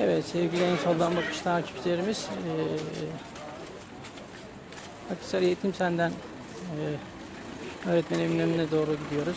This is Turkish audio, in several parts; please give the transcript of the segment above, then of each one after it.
Evet sevgili en soldan bakış takipçilerimiz eee Akhisar Eğitim Sen'den eee öğretmen evinin önüne doğru gidiyoruz.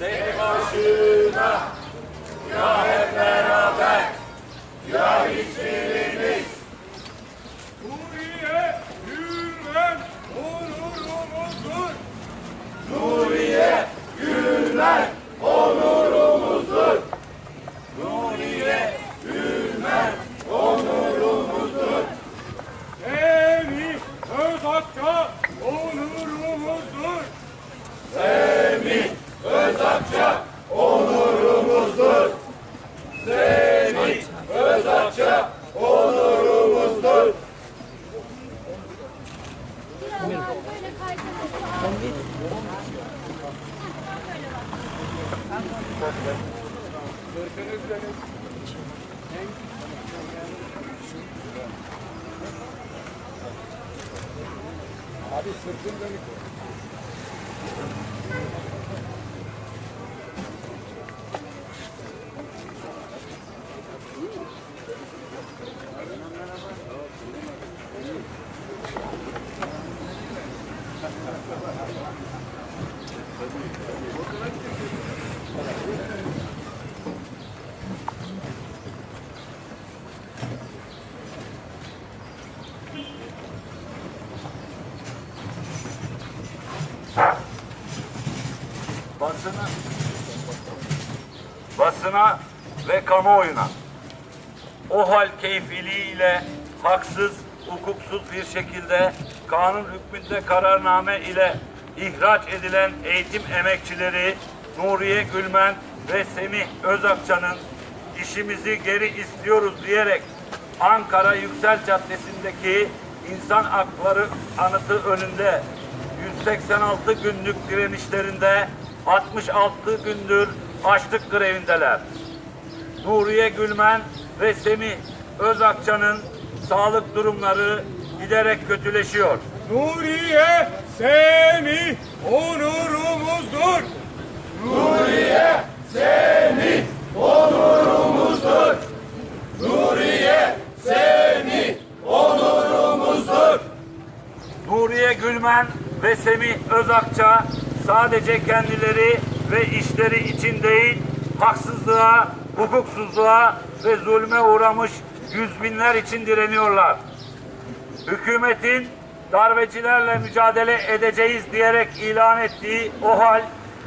nereye gidiyorum? Nuriye Gülmen onurumuzdur. Semih Özakça onurumuzdur. Böyle kaydırmak. Abi sırtın dönük. Basına. Basına ve kamuoyuna. O hal keyfiliğiyle haksız, hukuksuz bir şekilde kanun hükmünde kararname ile ihraç edilen eğitim emekçileri Nuriye Gülmen ve Semih Özakça'nın işimizi geri istiyoruz diyerek Ankara Yüksel Caddesi'ndeki İnsan Hakları Anıtı önünde 186 günlük direnişlerinde 66 gündür açlık grevindeler. Nuriye Gülmen ve Semih Özakça'nın sağlık durumları giderek kötüleşiyor. Nuriye Semih onurumuzdur. Nuriye Gülmen ve Semih Özakça sadece kendileri ve işleri için değil, haksızlığa, hukuksuzluğa ve zulme uğramış yüz binler için direniyorlar. Hükümetin darbecilerle mücadele edeceğiz diyerek ilan ettiği o hal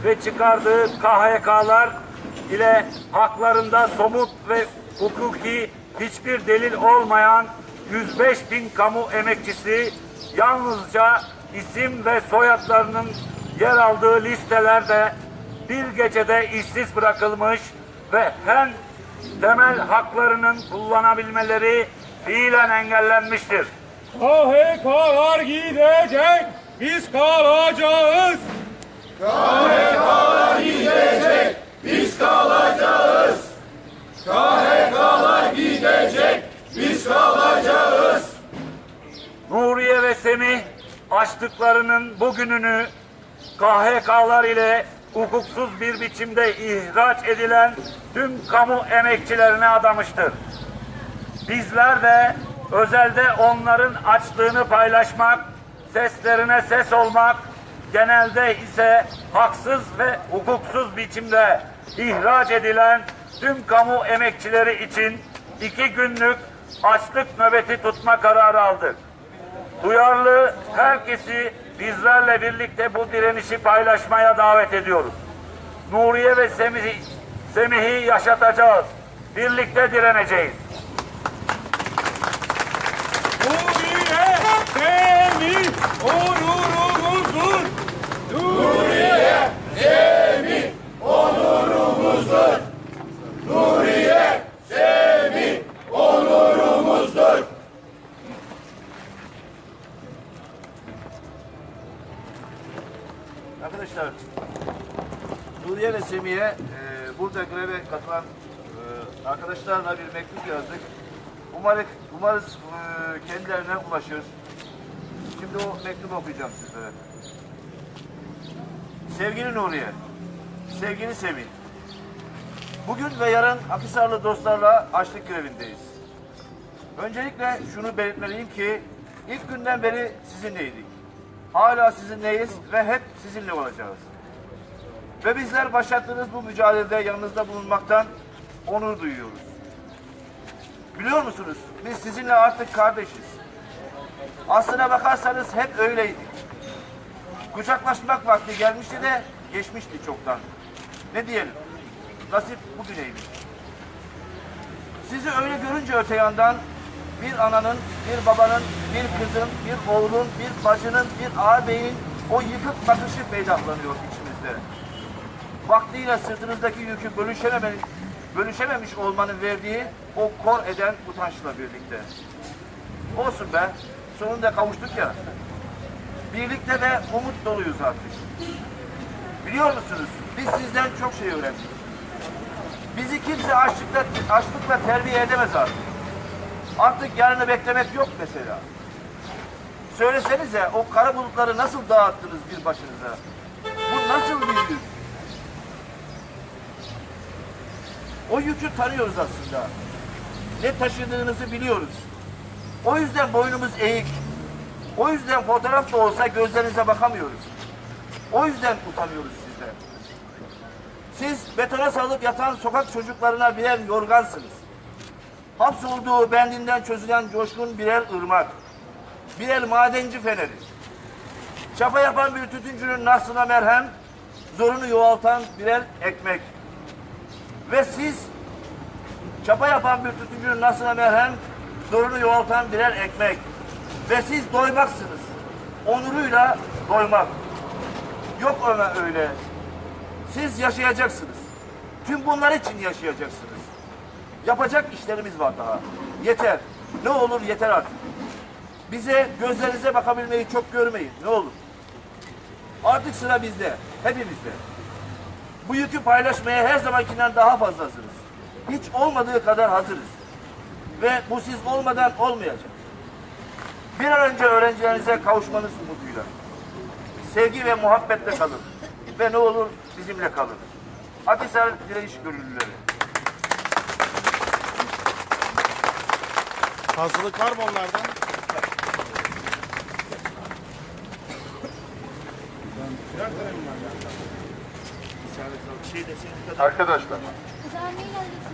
ve çıkardığı KHK'lar ile haklarında somut ve hukuki hiçbir delil olmayan 105 bin kamu emekçisi yalnızca isim ve soyadlarının yer aldığı listelerde bir gecede işsiz bırakılmış ve hem temel haklarının kullanabilmeleri fiilen engellenmiştir. KHK'lar gidecek, biz kalacağız. Nuriye ve Semih açtıklarının bugününü KHK'lar ile hukuksuz bir biçimde ihraç edilen tüm kamu emekçilerine adamıştır. Bizler de özelde onların açtığını paylaşmak, seslerine ses olmak, genelde ise haksız ve hukuksuz biçimde ihraç edilen tüm kamu emekçileri için iki günlük açlık nöbeti tutma kararı aldık. Duyarlı herkesi bizlerle birlikte bu direnişi paylaşmaya davet ediyoruz. Nuriye ve Semih'i, Semih'i yaşatacağız. Birlikte direneceğiz. Nuriye, Semih, onurumuzdur. Nuriye, Semih, onurumuzdur. Arkadaşlar, Nuriye ve Semih'e e, burada greve katılan e, arkadaşlarla bir mektup yazdık. Umarız, umarız e, kendilerine ulaşır. Şimdi o mektubu okuyacağım sizlere. Sevgili Nuriye, sevgili Semih, bugün ve yarın Akhisarlı dostlarla açlık grevindeyiz. Öncelikle şunu belirtmeliyim ki ilk günden beri sizinleydik. Hala sizinleyiz ve hep sizinle olacağız. Ve bizler başlattığınız bu mücadelede yanınızda bulunmaktan onur duyuyoruz. Biliyor musunuz? Biz sizinle artık kardeşiz. Aslına bakarsanız hep öyleydik. Kucaklaşmak vakti gelmişti de geçmişti çoktan. Ne diyelim? Nasip bugüneymiş. Sizi öyle görünce öte yandan bir ananın, bir babanın, bir kızın, bir oğlun, bir bacının, bir ağabeyin o yıkık bakışı peydahlanıyor içimizde. Vaktiyle sırtınızdaki yükü bölüşememe, bölüşememiş olmanın verdiği o kor eden utançla birlikte. Olsun be, sonunda kavuştuk ya. Birlikte de umut doluyuz artık. Biliyor musunuz, biz sizden çok şey öğrendik. Bizi kimse açlıkla, açlıkla terbiye edemez artık. Artık yarını beklemek yok mesela. Söylesenize o kara bulutları nasıl dağıttınız bir başınıza? Bu nasıl bir yük? O yükü tanıyoruz aslında. Ne taşıdığınızı biliyoruz. O yüzden boynumuz eğik. O yüzden fotoğraf da olsa gözlerinize bakamıyoruz. O yüzden utanıyoruz sizden. Siz betona sarılıp yatan sokak çocuklarına birer yorgansınız. Hapsolduğu bendinden çözülen coşkun birer ırmak. Birer madenci feneri. Çapa yapan bir tütüncünün nasrına merhem, zorunu yoğaltan birer ekmek. Ve siz çapa yapan bir tütüncünün nasrına merhem, zorunu yoğaltan birer ekmek. Ve siz doymaksınız. Onuruyla doymak. Yok öyle öyle. Siz yaşayacaksınız. Tüm bunlar için yaşayacaksınız. Yapacak işlerimiz var daha. Yeter. Ne olur yeter artık. Bize gözlerinize bakabilmeyi çok görmeyin. Ne olur. Artık sıra bizde. Hepimizde. Bu yükü paylaşmaya her zamankinden daha fazla hazırız. Hiç olmadığı kadar hazırız. Ve bu siz olmadan olmayacak. Bir an önce öğrencilerinize kavuşmanız umuduyla. Sevgi ve muhabbetle kalın. Ve ne olur bizimle kalın. Akhisar Direniş Gönüllüleri. Fazlalık var mı onlardan? Arkadaşlar,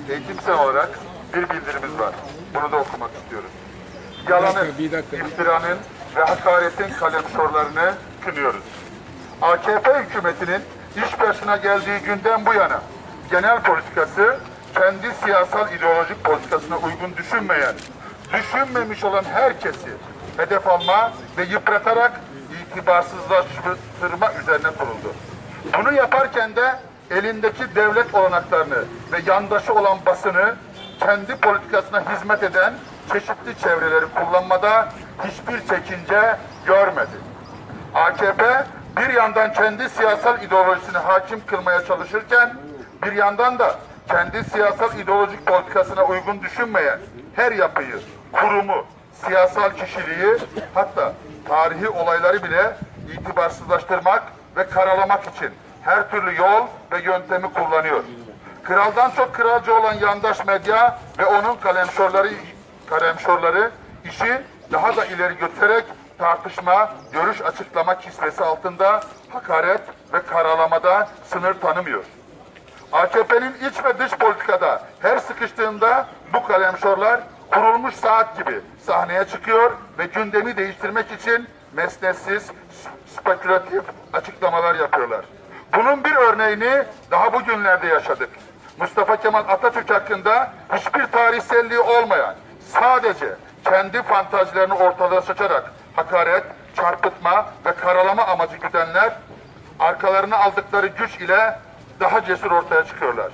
eğitimsel olarak bir bildirimiz var. Bunu da okumak istiyoruz. Yalanın, iftiranın ve hakaretin kalemşorlarını kınıyoruz. AKP hükümetinin iş başına geldiği günden bu yana genel politikası kendi siyasal ideolojik politikasına uygun düşünmeyen, düşünmemiş olan herkesi hedef alma ve yıpratarak itibarsızlaştırma üzerine kuruldu. Bunu yaparken de elindeki devlet olanaklarını ve yandaşı olan basını kendi politikasına hizmet eden çeşitli çevreleri kullanmada hiçbir çekince görmedi. AKP bir yandan kendi siyasal ideolojisini hakim kılmaya çalışırken bir yandan da kendi siyasal ideolojik politikasına uygun düşünmeyen her yapıyı, kurumu, siyasal kişiliği hatta tarihi olayları bile itibarsızlaştırmak ve karalamak için her türlü yol ve yöntemi kullanıyor. Kraldan çok kralcı olan yandaş medya ve onun kalemşorları kalemşorları işi daha da ileri götürerek tartışma, görüş açıklama kisvesi altında hakaret ve karalamada sınır tanımıyor. AKP'nin iç ve dış politikada her sıkıştığında bu kalemşorlar kurulmuş saat gibi sahneye çıkıyor ve gündemi değiştirmek için mesnetsiz, spekülatif açıklamalar yapıyorlar. Bunun bir örneğini daha bugünlerde yaşadık. Mustafa Kemal Atatürk hakkında hiçbir tarihselliği olmayan, sadece kendi fantazilerini ortalığa saçarak hakaret, çarpıtma ve karalama amacı güdenler arkalarına aldıkları güç ile daha cesur ortaya çıkıyorlar.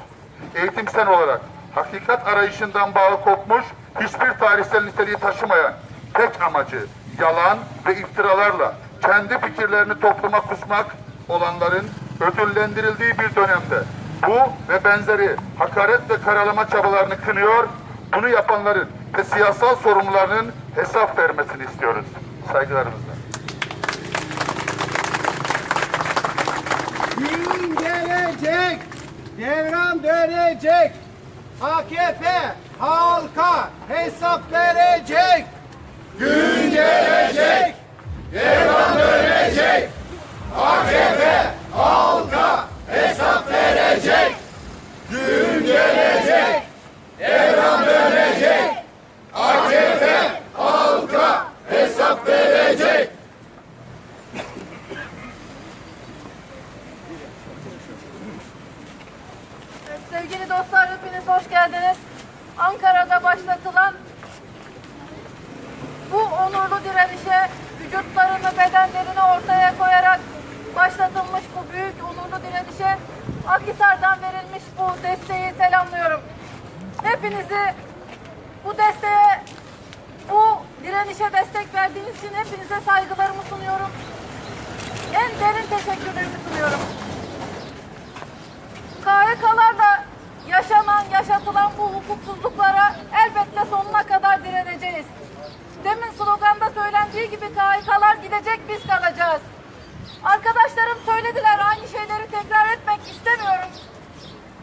Eğitimsel olarak hakikat arayışından bağlı kopmuş, hiçbir tarihsel niteliği taşımayan tek amacı yalan ve iftiralarla kendi fikirlerini topluma kusmak olanların ödüllendirildiği bir dönemde bu ve benzeri hakaret ve karalama çabalarını kınıyor, bunu yapanların ve siyasal sorumlularının hesap vermesini istiyoruz. Saygılarımızla. Gün gelecek, devran dönecek. AKP halka hesap verecek. Gün gelecek, devran dönecek. AKP halka hesap verecek. Gün gelecek, devran dönecek. AKP halka hesap verecek. Sevgili dostlar hepiniz hoş geldiniz. Ankara'da başlatılan bu onurlu direnişe vücutlarını, bedenlerini ortaya koyarak başlatılmış bu büyük onurlu direnişe Akhisar'dan verilmiş bu desteği selamlıyorum. Hepinizi bu desteğe, bu direnişe destek verdiğiniz için hepinize saygılarımı sunuyorum. En derin teşekkürlerimi sunuyorum. KHK'larla yaşatılan bu hukuksuzluklara elbette sonuna kadar direneceğiz. Demin sloganda söylendiği gibi KHK'lar gidecek biz kalacağız. Arkadaşlarım söylediler aynı şeyleri tekrar etmek istemiyorum.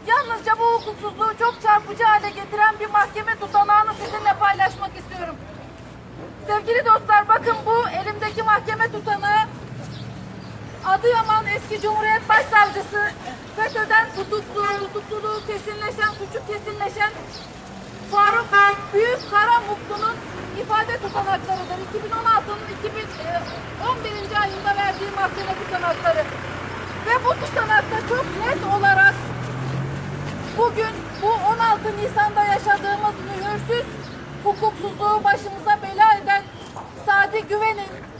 Yalnızca bu hukuksuzluğu çok çarpıcı hale getiren bir mahkeme tutanağını sizinle paylaşmak istiyorum. Sevgili dostlar bakın bu elimdeki mahkeme tutanağı Adıyaman eski Cumhuriyet Başsavcısı FETÖ'den tutuklu, tutukluluğu kesinleşen, suçu kesinleşen Faruk Büyük Karamutlu'nun ifade tutanaklarıdır. 2016'nın 2011. ayında verdiği mahkeme tutanakları. Ve bu tutanakta çok net olarak bugün bu 16 Nisan'da yaşadığımız mühürsüz hukuksuzluğu başımıza bela eden Sadi Güven'in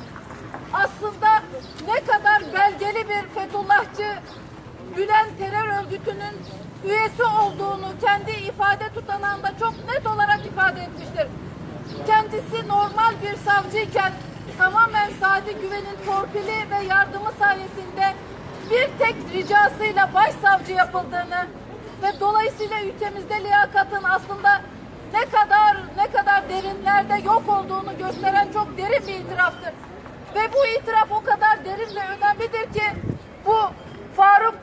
aslında ne kadar belgeli bir Fethullahçı Gülen terör örgütünün üyesi olduğunu kendi ifade tutanağında çok net olarak ifade etmiştir. Kendisi normal bir savcıyken tamamen Sadi Güven'in torpili ve yardımı sayesinde bir tek ricasıyla başsavcı yapıldığını ve dolayısıyla ülkemizde liyakatın aslında ne kadar ne kadar derinlerde yok olduğunu gösteren çok derin bir itiraftır. Ve bu itiraf o kadar derin ve önemlidir ki bu Faruk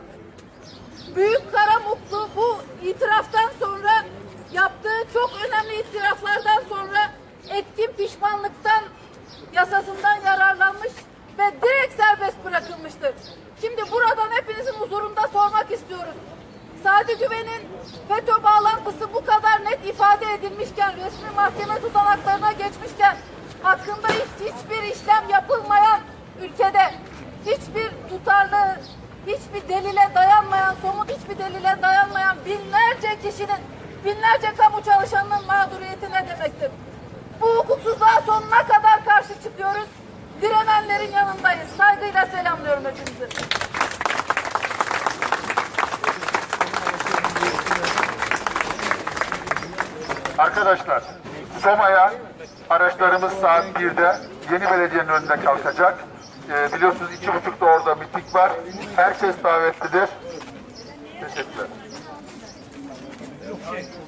Büyük Karamutlu bu itiraftan sonra yaptığı çok önemli itiraflardan sonra etkin pişmanlıktan yasasından yararlanmış ve direkt serbest bırakılmıştır. Şimdi buradan hepinizin huzurunda sormak istiyoruz. Sadi Güven'in FETÖ bağlantısı bu kadar net ifade edilmişken, resmi mahkeme tutanaklarına geçmişken, hakkında hiç, hiçbir işlem yapılmayan ülkede, hiçbir tutarlı, hiçbir delile dayanmayan, somut hiçbir delile dayanmayan binlerce kişinin, binlerce kamu çalışanının mağduriyeti ne demektir? Bu hukuksuzluğa sonuna kadar karşı çıkıyoruz. Direnenlerin yanındayız. Saygıyla selamlıyorum hepinizi. Arkadaşlar, Soma'ya araçlarımız saat 1'de yeni belediyenin önünde kalkacak. Ee, biliyorsunuz iki buçukta orada miting var. Herkes davetlidir. Teşekkürler.